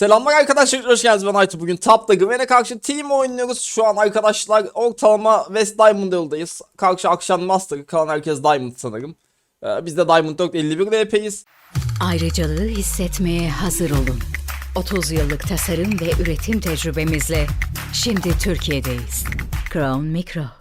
Selamlar arkadaşlar hoş geldiniz ben Aytu bugün Tap'ta Gwen'e karşı team oynuyoruz şu an arkadaşlar ortalama West Diamond yıldayız karşı akşam Master kalan herkes Diamond sanırım ee, biz de Diamond 451 VP'yiz Ayrıcalığı hissetmeye hazır olun. 30 yıllık tasarım ve üretim tecrübemizle şimdi Türkiye'deyiz. Crown Micro.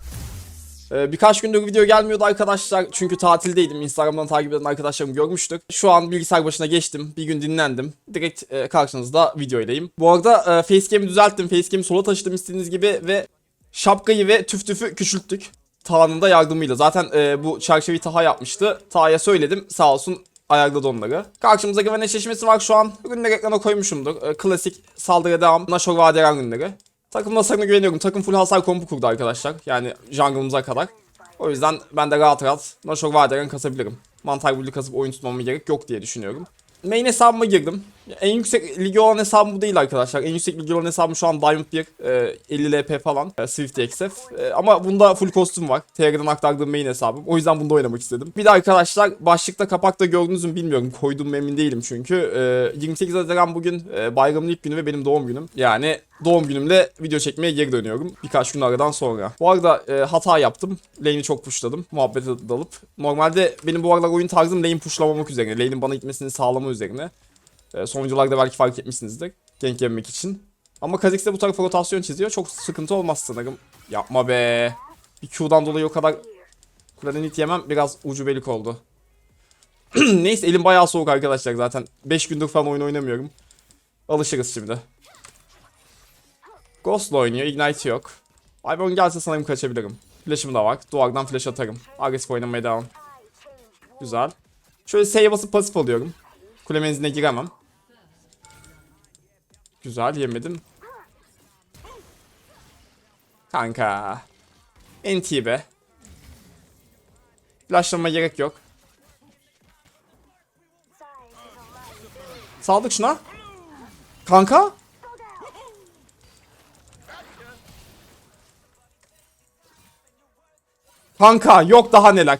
Ee, birkaç gündür video gelmiyordu arkadaşlar. Çünkü tatildeydim. Instagram'dan takip eden arkadaşlarım görmüştük. Şu an bilgisayar başına geçtim. Bir gün dinlendim. Direkt e, karşınızda videoydayım bu arada e, facecam'i düzelttim. Facecam'i sola taşıdım istediğiniz gibi ve şapkayı ve tüf tüfü küçülttük. Taha'nın da yardımıyla. Zaten e, bu çerçeveyi Taha yapmıştı. Taha'ya söyledim. Sağ olsun ayarladı onları. Karşımıza güven var şu an. Ürünleri ekrana koymuşumdur. E, klasik saldırıya devam. Nashor vadelen ürünleri. Takım hasarına güveniyorum. Takım full hasar kompu kurdu arkadaşlar. Yani jungle'ımıza kadar. O yüzden ben de rahat rahat Nashor vadelen kasabilirim. Mantar bully kasıp oyun tutmama gerek yok diye düşünüyorum. Main hesabıma girdim. En yüksek ligi olan hesabım bu değil arkadaşlar. En yüksek ligi olan hesabım şu an Diamond 1. e, 50 LP falan. E, Swift XF. E, ama bunda full kostüm var. TR'den aktardığım main hesabım. O yüzden bunda oynamak istedim. Bir de arkadaşlar başlıkta kapakta gördünüz mü bilmiyorum. Koydum emin değilim çünkü. E, 28 Haziran bugün e, bayramın ilk günü ve benim doğum günüm. Yani doğum günümle video çekmeye geri dönüyorum. Birkaç gün aradan sonra. Bu arada e, hata yaptım. Lane'i çok pushladım. Muhabbete dalıp. Normalde benim bu aralar oyun tarzım lane pushlamamak üzerine. Lane'in bana gitmesini sağlama üzerine. E, son videolarda belki fark etmişsinizdir. Gank yemek için. Ama Kha'Zix de bu tarafa rotasyon çiziyor. Çok sıkıntı olmaz sanırım. Yapma be. Bir Q'dan dolayı o kadar kuleden hit yemem biraz ucubelik oldu. Neyse elim bayağı soğuk arkadaşlar zaten. 5 gündür falan oyun oynamıyorum. Alışırız şimdi. Ghost'la oynuyor. Ignite yok. Ivern gelse sanırım kaçabilirim. Flash'ım da var. Duvardan flash atarım. Agresif oynamaya devam. Güzel. Şöyle S'ye basıp pasif alıyorum. Kule menziline giremem. Güzel yemedim. Kanka. NT be. Flashlamama gerek yok. Saldık şuna. Kanka. Kanka yok daha neler.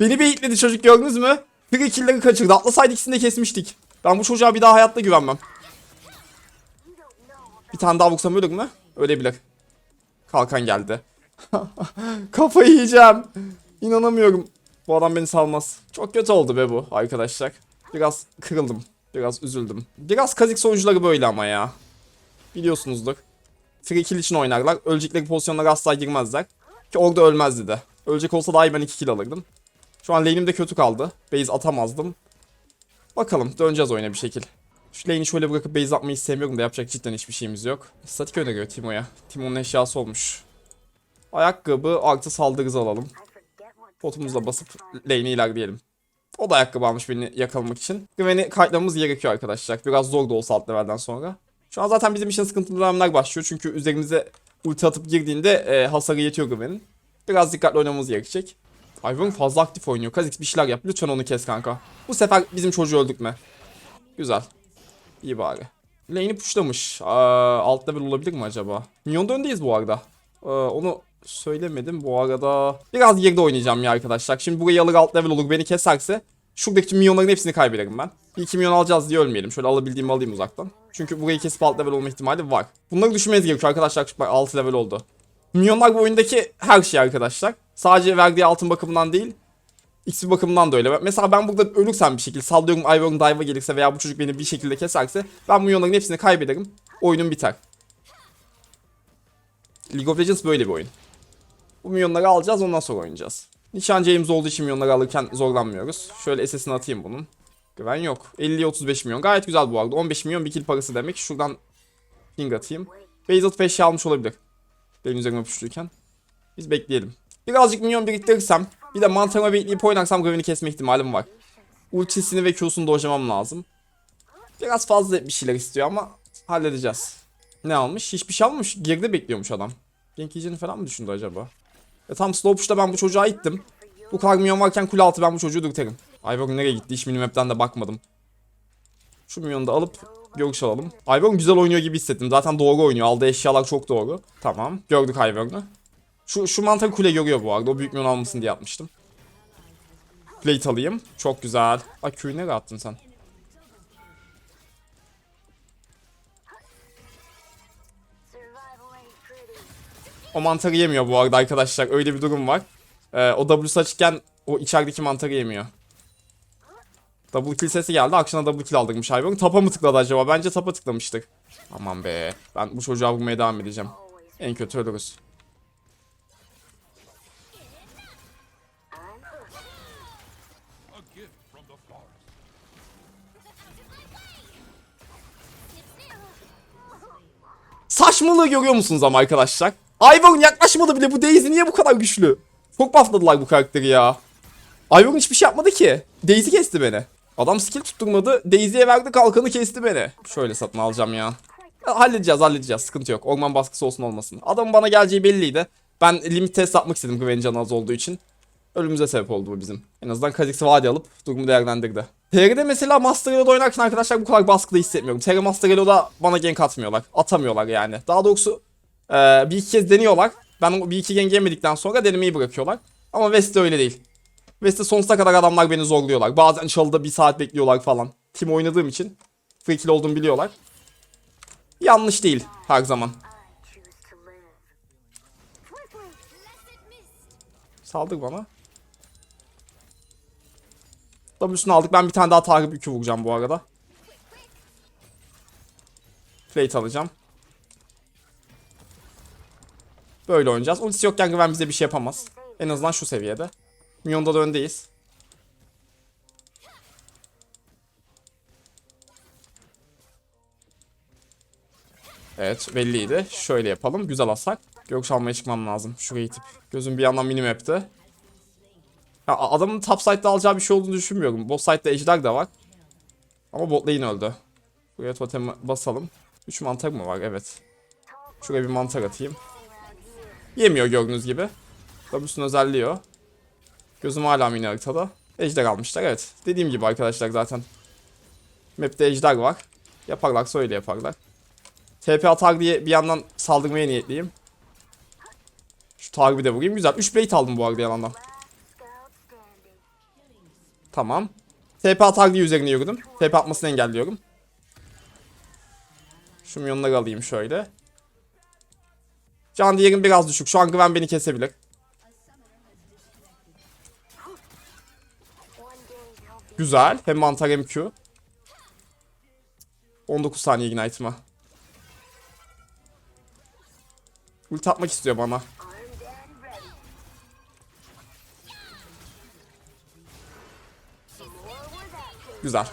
Beni beyitledi çocuk gördünüz mü? Free kill'leri kaçırdı. Atlasaydı ikisini de kesmiştik. Ben bu çocuğa bir daha hayatta güvenmem. Bir tane daha vursam ölür mü? Ölebilir. Kalkan geldi. Kafayı yiyeceğim. İnanamıyorum. Bu adam beni salmaz. Çok kötü oldu be bu arkadaşlar. Biraz kırıldım. Biraz üzüldüm. Biraz kazik sonuçları böyle ama ya. Biliyorsunuzdur. Free kill için oynarlar. Ölecekleri pozisyonlara asla girmezler. Ki orada ölmezdi de. Ölecek olsa dahi ben 2 kill alırdım. Şu an lane'im de kötü kaldı. Base atamazdım. Bakalım döneceğiz oyuna bir şekil. Şu lane'i şöyle bırakıp base atmayı sevmiyorum da yapacak cidden hiçbir şeyimiz yok. Statik öneriyor Timo'ya. Timo'nun eşyası olmuş. Ayakkabı artı saldırı alalım. Botumuzla basıp lane'i ilerleyelim. O da ayakkabı almış beni yakalamak için. Güveni kayıtlamamız gerekiyor arkadaşlar. Biraz zor da olsa alt levelden sonra. Şu an zaten bizim için sıkıntılı dönemler başlıyor. Çünkü üzerimize ulti atıp girdiğinde e, hasarı yetiyor Güven'in. Biraz dikkatli oynamamız gerekecek. Ivern fazla aktif oynuyor. Kha'Zix bir şeyler yap. Lütfen onu kes kanka. Bu sefer bizim çocuğu öldürtme. Güzel. İyi bari. Lane'i pushlamış. Aa, alt level olabilir mi acaba? Minyon'da öndeyiz bu arada. Ee, onu söylemedim bu arada. Biraz geride oynayacağım ya arkadaşlar. Şimdi burayı alır alt level olur beni keserse. Şuradaki minyonların hepsini kaybederim ben. Bir iki milyon alacağız diye ölmeyelim. Şöyle alabildiğimi alayım uzaktan. Çünkü burayı kesip alt level olma ihtimali var. Bunları düşünmeniz gerekiyor arkadaşlar. Bak 6 level oldu. Minyonlar bu oyundaki her şey arkadaşlar. Sadece verdiği altın bakımından değil. XP bakımından da öyle. Mesela ben burada ölürsem bir şekilde sallıyorum Ivern dive'a gelirse veya bu çocuk beni bir şekilde keserse ben bu minyonların hepsini kaybederim. Oyunum biter. League of Legends böyle bir oyun. Bu minyonları alacağız ondan sonra oynayacağız. Nişancı olduğu için minyonları alırken zorlanmıyoruz. Şöyle SS'ini atayım bunun. Güven yok. 50'ye 35 milyon. Gayet güzel bu arada. 15 milyon bir kill parası demek. Şuradan ping atayım. Atıp eşya almış olabilir. Benim üzerime puşluyken. Biz bekleyelim. Birazcık milyon biriktirirsem bir de mantarıma bekleyip oynarsam Graven'i kesme ihtimalim var. Ultisini ve Q'sunu dojlamam lazım. Biraz fazla bir şeyler istiyor ama halledeceğiz. Ne almış? Hiçbir şey almamış. Geride bekliyormuş adam. Yiyeceğini falan mı düşündü acaba? E tam slow push'ta ben bu çocuğa ittim. Bu kadar milyon varken kule altı ben bu çocuğu dürterim. Ivern nereye gitti? Hiç minimap'ten de bakmadım. Şu milyonu da alıp görüş alalım. Ivern güzel oynuyor gibi hissettim. Zaten doğru oynuyor. Aldığı eşyalar çok doğru. Tamam. Gördük Ivern'ı. Şu, şu mantarı kule görüyor bu arada. O büyük milyon almasın diye yapmıştım. Plate alayım. Çok güzel. Ay köyü nereye attın sen? O mantarı yemiyor bu arada arkadaşlar. Öyle bir durum var. Ee, o W'su açıkken o içerideki mantarı yemiyor. Double kill sesi geldi. Akşına double kill aldırmış hayvan. Tapa mı tıkladı acaba? Bence tapa tıklamıştık. Aman be. Ben bu çocuğa vurmaya devam edeceğim. En kötü ölürüz. Saçmalığı görüyor musunuz ama arkadaşlar? Ivern yaklaşmadı bile. Bu Daisy niye bu kadar güçlü? Çok buffladılar bu karakteri ya. Ivern hiçbir şey yapmadı ki. Daisy kesti beni. Adam skill tutturmadı. Daisy'ye verdi kalkanı kesti beni. Şöyle satın alacağım ya. Halledeceğiz halledeceğiz sıkıntı yok. Orman baskısı olsun olmasın. Adamın bana geleceği belliydi. Ben limit test yapmak istedim Gwen'in canı az olduğu için. Ölümümüze sebep oldu bu bizim. En azından Kha'Zix'i vade alıp durumu değerlendirdi. TR'de mesela Master Elo'da oynarken arkadaşlar bu kadar baskıda hissetmiyorum. TR Master Elo'da bana gank atmıyorlar. Atamıyorlar yani. Daha doğrusu eee, bir iki kez deniyorlar. Ben bir iki gank yemedikten sonra denemeyi bırakıyorlar. Ama West'te öyle değil. West'te sonsuza kadar adamlar beni zorluyorlar. Bazen çalıda bir saat bekliyorlar falan. Team oynadığım için free kill olduğumu biliyorlar. Yanlış değil her zaman. Saldır bana. W'sunu aldık. Ben bir tane daha takip yükü vuracağım bu arada. Plate alacağım. Böyle oynayacağız. Ultisi yokken Gwen bize bir şey yapamaz. En azından şu seviyede. Minyon'da da öndeyiz. Evet belliydi. Şöyle yapalım. Güzel hasar. Gökş almaya çıkmam lazım. Şurayı itip. Gözüm bir yandan minimap'te. Ya adamın top side'da alacağı bir şey olduğunu düşünmüyorum. Bot side'da ejder de var. Ama bot lane öldü. Buraya totem basalım. 3 mantar mı var? Evet. Şuraya bir mantar atayım. Yemiyor gördüğünüz gibi. W'sunu özelliği o. Gözüm hala mini haritada. Ejder almışlar evet. Dediğim gibi arkadaşlar zaten. Map'te ejder var. Yaparlarsa öyle yaparlar. TP atar diye bir yandan saldırmaya niyetliyim. Şu takibi de vurayım. Güzel. 3 plate aldım bu arada yalandan. Tamam. TP atar diye üzerine yürüdüm. TP atmasını engelliyorum. Şu milyonları alayım şöyle. Can diğerim biraz düşük. Şu an Gwen beni kesebilir. Güzel. Hem mantar hem Q. 19 saniye ignite'ıma. Ulti atmak istiyor bana. Güzel.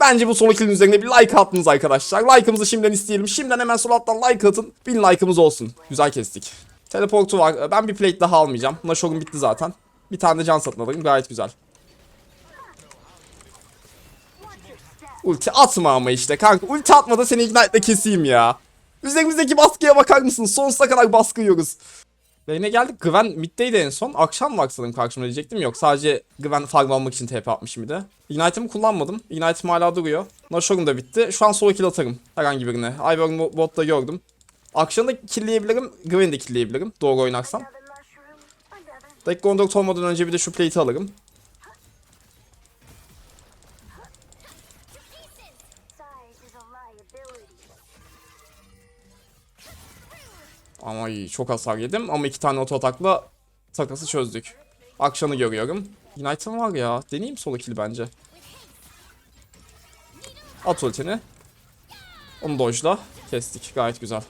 Bence bu son ikilinin üzerine bir like attınız arkadaşlar. Like'ımızı şimdiden isteyelim. Şimdiden hemen sol alttan like atın. 1000 like'ımız olsun. Güzel kestik. Teleportu var. Ben bir plate daha almayacağım. Nashor'um bitti zaten. Bir tane de can satın alayım. Gayet güzel. Ulti atma ama işte kanka. Ulti atma da seni ignite'le keseyim ya. Üzerimizdeki baskıya bakar mısın? Sonsuza kadar baskı yiyoruz. Lane'e geldik. Gwen middeydi en son. Akşam var sanırım karşıma diyecektim. Yok sadece Gwen farm almak için TP atmışım bir de. Ignite'ımı kullanmadım. Ignite'ım hala duruyor. Nashor'um da bitti. Şu an solo kill atarım. Herhangi birine. Ivern bo- botta gördüm. Akşam da killleyebilirim. Gwen'i de killleyebilirim. Doğru oynarsam. Dakika 14 olmadan önce bir de şu plate'i alırım. Ama iyi çok hasar yedim ama iki tane oto atakla takası çözdük. Akşamı görüyorum. United'ım var ya. Deneyeyim solo kill bence. At ultini. Onu dojla. Kestik. Gayet güzel.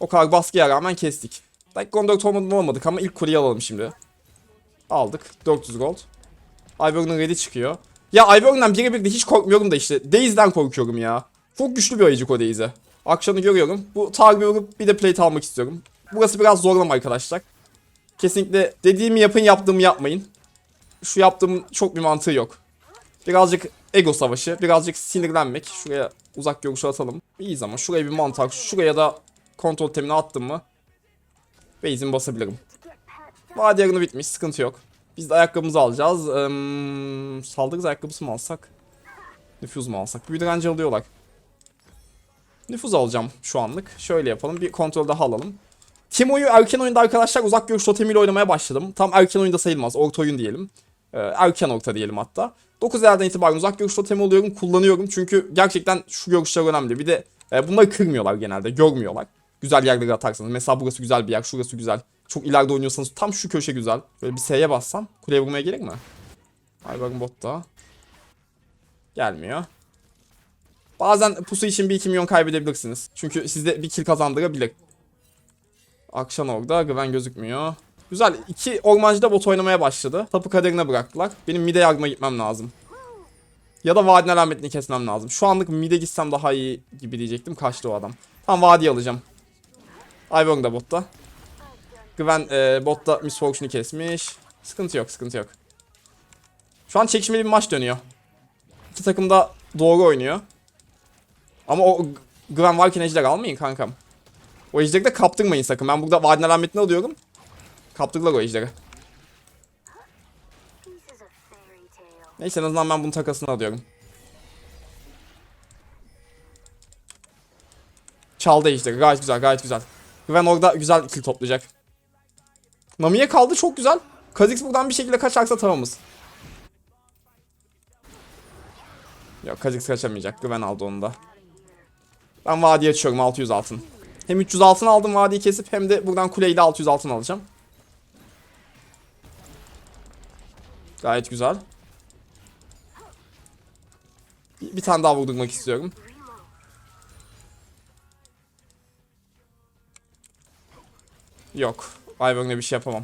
O kadar baskıya rağmen kestik. Dakika 14 olmadı olmadık ama ilk kuleyi alalım şimdi. Aldık. 400 gold. Ivern'ın ready çıkıyor. Ya Ivern'dan birebir de hiç korkmuyorum da işte. Daze'den korkuyorum ya. Çok güçlü bir ayıcık o Daze. Akşamı görüyorum. Bu target vurup bir de plate almak istiyorum. Burası biraz zorlama arkadaşlar. Kesinlikle dediğimi yapın yaptığımı yapmayın. Şu yaptığım çok bir mantığı yok. Birazcık ego savaşı, birazcık sinirlenmek. Şuraya uzak görüşü atalım. İyiyiz ama şuraya bir mantar, şuraya da kontrol temini attım mı base'imi basabilirim. Vadi yarını bitmiş, sıkıntı yok. Biz de ayakkabımızı alacağız. Ee, saldırız ayakkabısı mı alsak? Nüfuz mu alsak? Büyü direnci alıyorlar. Nüfuz alacağım şu anlık. Şöyle yapalım. Bir kontrol daha alalım. Timo'yu erken oyunda arkadaşlar uzak görüş totemiyle oynamaya başladım. Tam erken oyunda sayılmaz. Orta oyun diyelim. Ee, erken orta diyelim hatta. 9 yerden itibaren uzak görüş totemi oluyorum. Kullanıyorum. Çünkü gerçekten şu görüşler önemli. Bir de e, bunları kırmıyorlar genelde. Görmüyorlar. Güzel yerlere atarsanız. Mesela burası güzel bir yer. Şurası güzel. Çok ileride oynuyorsanız tam şu köşe güzel. Böyle bir S'ye bassam kuleye vurmaya gerek mi? Ay bakın botta. Gelmiyor. Bazen pusu için bir iki milyon kaybedebilirsiniz. Çünkü sizde bir kill kazandırabilir. Akşam orada güven gözükmüyor. Güzel. iki ormancı da bot oynamaya başladı. Tapu kaderine bıraktılar. Benim mide yardıma gitmem lazım. Ya da vadinin alametini kesmem lazım. Şu anlık mide gitsem daha iyi gibi diyecektim. Kaçtı o adam. Tamam vadi alacağım. Ivern da botta. Güven e, botta Miss kesmiş. Sıkıntı yok sıkıntı yok. Şu an çekişmeli bir maç dönüyor. İki takım da doğru oynuyor. Ama o G- Güven varken ejder almayın kankam. O ejderi de kaptırmayın sakın. Ben burada vadinin alametini alıyorum. Kaptırdılar o ejderi. Neyse en azından ben bunun takasını alıyorum. Çaldı ejderi. Gayet güzel gayet güzel. Güven orada güzel kill toplayacak. Nami'ye kaldı çok güzel. Kha'Zix buradan bir şekilde kaçarsa tamamız. Yok Kha'Zix kaçamayacak. Güven aldı onu da. Ben vadiye açıyorum 600 altın. Hem 300 altın aldım vadiyi kesip hem de buradan kuleyi de 600 altın alacağım. Gayet güzel. Bir, bir tane daha vurdurmak istiyorum. Yok. Ivern'le bir şey yapamam.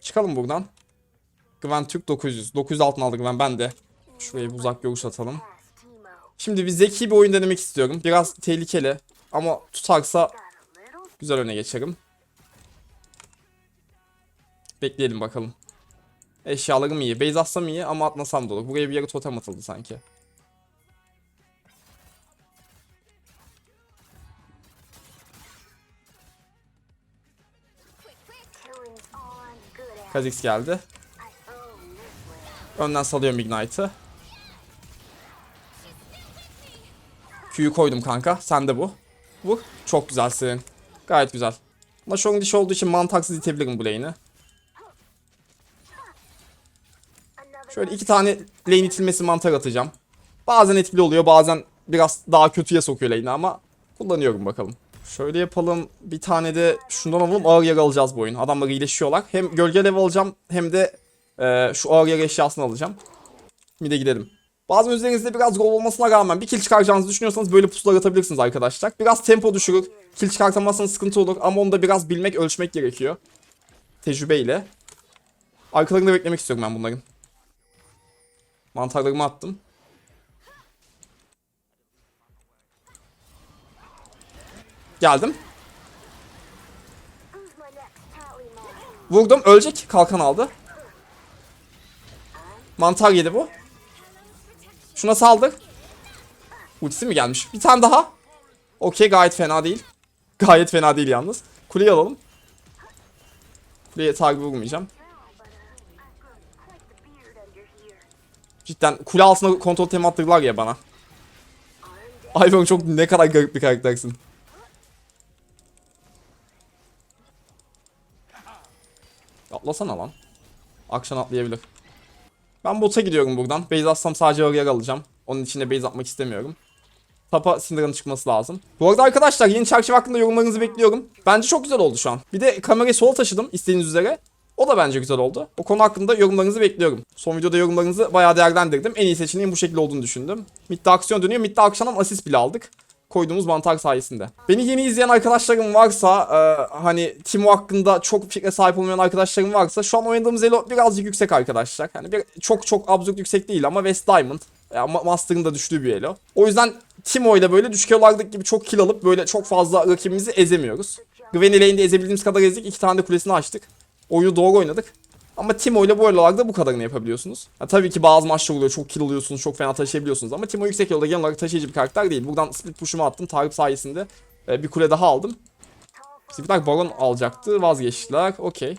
Çıkalım buradan. Güven Türk 900. 900 altın aldı Güven ben de. Şuraya bir uzak görüş atalım. Şimdi bir zeki bir oyun denemek istiyorum. Biraz tehlikeli. Ama tutarsa güzel öne geçerim. Bekleyelim bakalım. Eşyalarım iyi. Base atsam iyi ama atmasam da olur. Buraya bir yere totem atıldı sanki. Kha'Zix geldi. Önden salıyorum Ignite'ı. Q'yu koydum kanka. Sen de bu. Bu. Çok güzelsin. Gayet güzel. Ama dişi olduğu için mantaksız itebilirim bu lane'i. Şöyle iki tane lane itilmesi mantar atacağım. Bazen etkili oluyor bazen biraz daha kötüye sokuyor lane'i ama kullanıyorum bakalım. Şöyle yapalım. Bir tane de şundan alalım. Ağır yer alacağız bu oyun. Adamlar iyileşiyorlar. Hem gölge level alacağım hem de e, şu ağır yer eşyasını alacağım. Bir de gidelim. Bazı üzerinizde biraz gol olmasına rağmen bir kill çıkaracağınızı düşünüyorsanız böyle pusular atabilirsiniz arkadaşlar. Biraz tempo düşürür. Kill çıkartamazsanız sıkıntı olur ama onu da biraz bilmek, ölçmek gerekiyor. Tecrübeyle. Arkalarında beklemek istiyorum ben bunların. Mantarlarımı attım. Geldim. Vurdum. Ölecek. Kalkan aldı. Mantar yedi bu. Şuna saldır. Ultisi mi gelmiş? Bir tane daha. Okey gayet fena değil. Gayet fena değil yalnız. Kuleyi alalım. Kuleye takip vurmayacağım. Cidden kule altına kontrol tema attırdılar ya bana. Ivern çok ne kadar garip bir karaktersin. Atlasana lan. Akşam atlayabilir. Ben bota gidiyorum buradan. Base atsam sadece ağır alacağım. Onun için de base atmak istemiyorum. Tapa Syndra'nın çıkması lazım. Bu arada arkadaşlar yeni çarşaf hakkında yorumlarınızı bekliyorum. Bence çok güzel oldu şu an. Bir de kamerayı sola taşıdım istediğiniz üzere. O da bence güzel oldu. O konu hakkında yorumlarınızı bekliyorum. Son videoda yorumlarınızı bayağı değerlendirdim. En iyi seçeneğin bu şekilde olduğunu düşündüm. Mid'de aksiyon dönüyor. Mid'de akşamdan asist bile aldık. Koyduğumuz mantar sayesinde. Beni yeni izleyen arkadaşlarım varsa e, hani Timo hakkında çok fikre sahip olmayan arkadaşlarım varsa şu an oynadığımız elo birazcık yüksek arkadaşlar. Hani bir, çok çok absürt yüksek değil ama West Diamond. Ya, Ma- Master'ın da düştüğü bir elo. O yüzden Timo ile böyle düşük elolardaki gibi çok kill alıp böyle çok fazla rakibimizi ezemiyoruz. Gwenny lane'de ezebildiğimiz kadar ezdik. iki tane de kulesini açtık. Oyunu doğru oynadık. Ama Timo ile bu elolarda bu kadarını yapabiliyorsunuz. Ha, tabii ki bazı maçlar oluyor. Çok kill alıyorsunuz. Çok fena taşıyabiliyorsunuz. Ama Timo yüksek yolda genel olarak taşıyıcı bir karakter değil. Buradan split push'umu attım. Tarık sayesinde e, bir kule daha aldım. Bizimkiler baron alacaktı. Vazgeçtiler. Okey.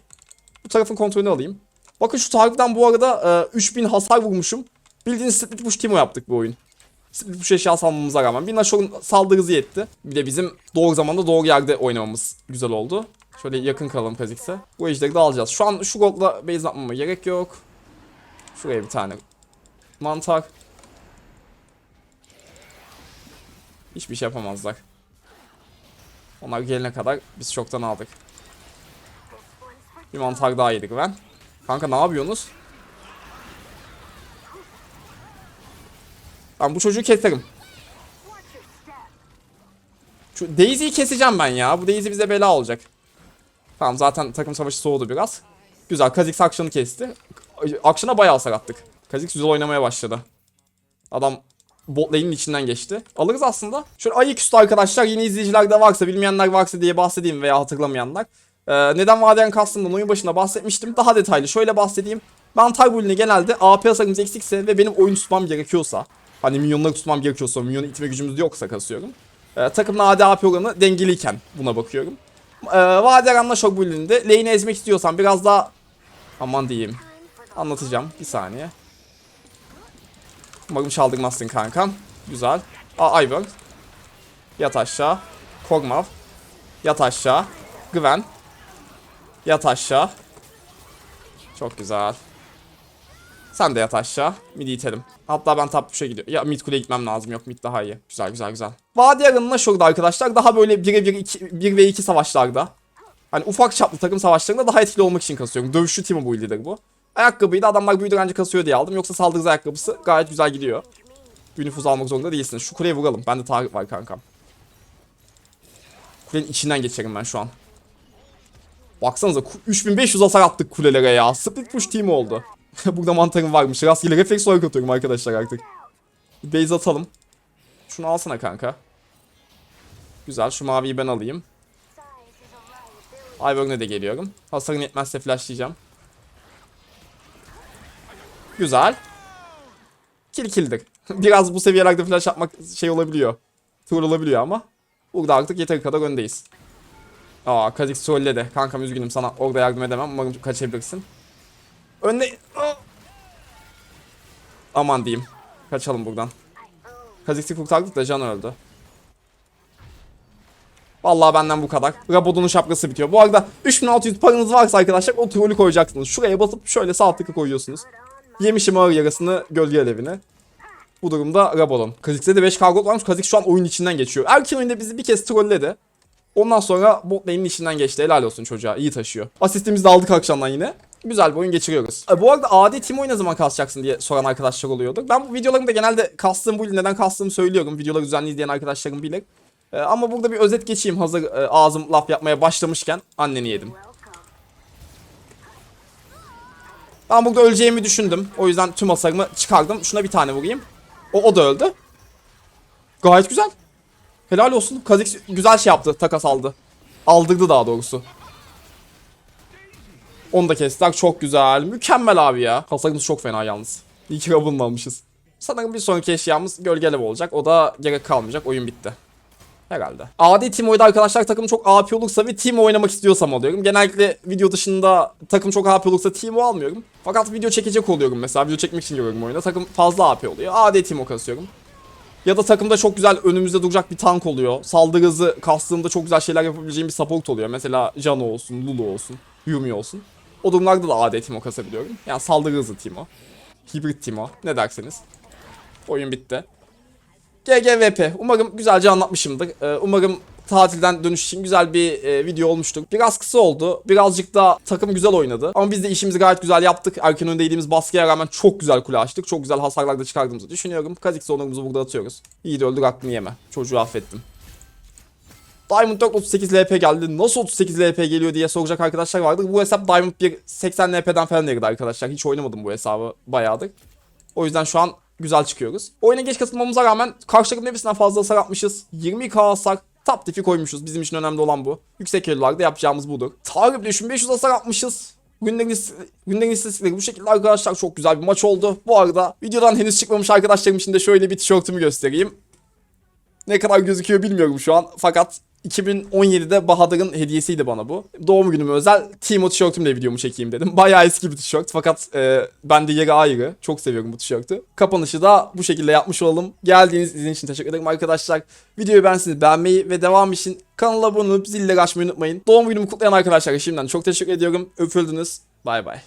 Bu tarafın kontrolünü alayım. Bakın şu Tarık'tan bu arada e, 3000 hasar vurmuşum. Bildiğiniz split push Timo yaptık bu oyun. Split push eşya salmamıza rağmen. Bir Nashor'un saldırı hızı yetti. Bir de bizim doğru zamanda doğru yerde oynamamız güzel oldu. Şöyle yakın kalalım Kha'Zix'e. Bu ejderi de alacağız. Şu an şu goldla base atmama gerek yok. Şuraya bir tane mantar. Hiçbir şey yapamazlar. Onlar gelene kadar biz çoktan aldık. Bir mantar daha yedik ben. Kanka ne yapıyorsunuz? Ben bu çocuğu keserim. Şu Daisy'yi keseceğim ben ya. Bu Daisy bize bela olacak. Tamam zaten takım savaşı soğudu biraz. Güzel. Kha'Zix Action'ı kesti. Action'a bayağı hasar attık. Kha'Zix güzel oynamaya başladı. Adam bot lane'in içinden geçti. Alırız aslında. Şöyle ayaküstü arkadaşlar yeni izleyiciler de varsa bilmeyenler varsa diye bahsedeyim veya hatırlamayanlar. Ee, neden vaden kastımdan oyun başında bahsetmiştim. Daha detaylı şöyle bahsedeyim. Ben Tarbul'ünü genelde AP hasarımız eksikse ve benim oyun tutmam gerekiyorsa hani minyonları tutmam gerekiyorsa minyonu itme gücümüz yoksa kasıyorum. Ee, takımla AD AP oranı dengeliyken buna bakıyorum. Ee, Vaderan'la Shock Bull'ünde lane'i ezmek istiyorsan biraz daha aman diyeyim anlatacağım bir saniye. Umarım çaldırmazsın kankam. Güzel. Aa Ivern. Yat aşağı. Kog'Maw. Yat aşağı. Gwen. Yat aşağı. Çok güzel. Sen de yat aşağı. Midi itelim. Hatta ben top push'a gidiyorum. Ya mid kuleye gitmem lazım. Yok mid daha iyi. Güzel güzel güzel. Vadi yarınına şurada arkadaşlar. Daha böyle 1'e 1, 2, 1 ve 2 savaşlarda. Hani ufak çaplı takım savaşlarında daha etkili olmak için kasıyorum. Dövüşçü Timo bu ildedir bu. Ayakkabıyı da adamlar büyü direnci kasıyor diye aldım. Yoksa saldırı hızı ayakkabısı gayet güzel gidiyor. Bir nüfuz almak zorunda değilsiniz. Şu kuleye vuralım. Bende tarih var kankam. Kulenin içinden geçerim ben şu an. Baksanıza ku- 3500 hasar attık kulelere ya. Split push team oldu. Burada mantarım varmış. Rastgele refleks olarak atıyorum arkadaşlar artık. Bir Base atalım. Şunu alsana kanka. Güzel. Şu maviyi ben alayım. Ivern'e de geliyorum. Hasarın yetmezse flashlayacağım. Güzel. Kill kill'dir. Biraz bu seviyelerde flash yapmak şey olabiliyor. Troll olabiliyor ama. Burada artık yeteri kadar öndeyiz. Aa Kha'Zix trolledi. Kankam üzgünüm sana orada yardım edemem. Umarım kaçabilirsin. Aa! Aman diyeyim. Kaçalım buradan. Kha'Zix'i kurtardık da can öldü. Vallahi benden bu kadar. Rabodon'un şapkası bitiyor. Bu arada 3600 paranız varsa arkadaşlar o trolü koyacaksınız. Şuraya basıp şöyle sağ tıkı koyuyorsunuz. Yemişim ağır yarasını gölge alevine. Bu durumda Rabodon. Kha'Zix'te de 5 kargo varmış. Kha'Zix şu an oyun içinden geçiyor. Erken oyunda bizi bir kez trolledi. Ondan sonra bot lane'in içinden geçti. Helal olsun çocuğa. İyi taşıyor. Asistimizi de aldık akşamdan yine. Güzel bir oyun geçiriyoruz. E, bu arada AD Timo'yu ne zaman kasacaksın diye soran arkadaşlar oluyordu. Ben bu videolarımda genelde kastığım bu neden kastığımı söylüyorum. Videoları düzenli izleyen arkadaşlarım bilir. E, ama burada bir özet geçeyim hazır e, ağzım laf yapmaya başlamışken anneni yedim. Ben burada öleceğimi düşündüm. O yüzden tüm hasarımı çıkardım. Şuna bir tane vurayım. O, o da öldü. Gayet güzel. Helal olsun. Kha'Zix güzel şey yaptı. Takas aldı. Aldırdı daha doğrusu. Onu da kestiler. Çok güzel. Mükemmel abi ya. Hasarımız çok fena yalnız. İyi ki Raven'la almışız. Sanırım bir sonraki eşyamız gölge alev olacak. O da gerek kalmayacak. Oyun bitti. Herhalde. AD Timo'yu da arkadaşlar takım çok AP olursa ve Timo oynamak istiyorsam alıyorum. Genellikle video dışında takım çok AP olursa Timo almıyorum. Fakat video çekecek oluyorum mesela. Video çekmek için giriyorum oyuna. Takım fazla AP oluyor. AD Timo kasıyorum. Ya da takımda çok güzel önümüzde duracak bir tank oluyor. Saldırı hızı kastığımda çok güzel şeyler yapabileceğim bir support oluyor. Mesela Jano olsun, Lulu olsun, Yumi olsun. O durumlarda da AD Timo kasabiliyorum. Yani saldırı hızı Timo. Hibrit Timo. Ne derseniz. Oyun bitti. GGVP. Umarım güzelce anlatmışımdır. Ee, umarım tatilden dönüş için güzel bir e, video olmuştur. Biraz kısa oldu. Birazcık da takım güzel oynadı. Ama biz de işimizi gayet güzel yaptık. Erken önde yediğimiz baskıya rağmen çok güzel kule açtık. Çok güzel hasarlar da çıkardığımızı düşünüyorum. Kha'Zix onurumuzu burada atıyoruz. İyi de öldür aklını yeme. Çocuğu affettim. Diamond 4 38 LP geldi. Nasıl 38 LP geliyor diye soracak arkadaşlar vardır. Bu hesap Diamond 1 80 LP'den falan geldi arkadaşlar. Hiç oynamadım bu hesabı bayağıdır. O yüzden şu an güzel çıkıyoruz. Oyuna geç katılmamıza rağmen karşı takım hepsinden fazla hasar atmışız. 20k hasar top tipi koymuşuz. Bizim için önemli olan bu. Yüksek elolarda yapacağımız budur. Tarih 3500 hasar atmışız. Günlerin, ist- günlerin istatistikleri bu şekilde arkadaşlar çok güzel bir maç oldu. Bu arada videodan henüz çıkmamış arkadaşlarım için de şöyle bir tişörtümü göstereyim. Ne kadar gözüküyor bilmiyorum şu an. Fakat 2017'de Bahadır'ın hediyesiydi bana bu. Doğum günüme özel Timo tişörtümle videomu çekeyim dedim. Bayağı eski bir tişört fakat e, bende yeri ayrı. Çok seviyorum bu tişörtü. Kapanışı da bu şekilde yapmış olalım. Geldiğiniz izin için teşekkür ederim arkadaşlar. Videoyu beğensiniz beğenmeyi ve devam için kanala abone olup zilleri açmayı unutmayın. Doğum günümü kutlayan arkadaşlara şimdiden çok teşekkür ediyorum. Öpüldünüz. Bay bay.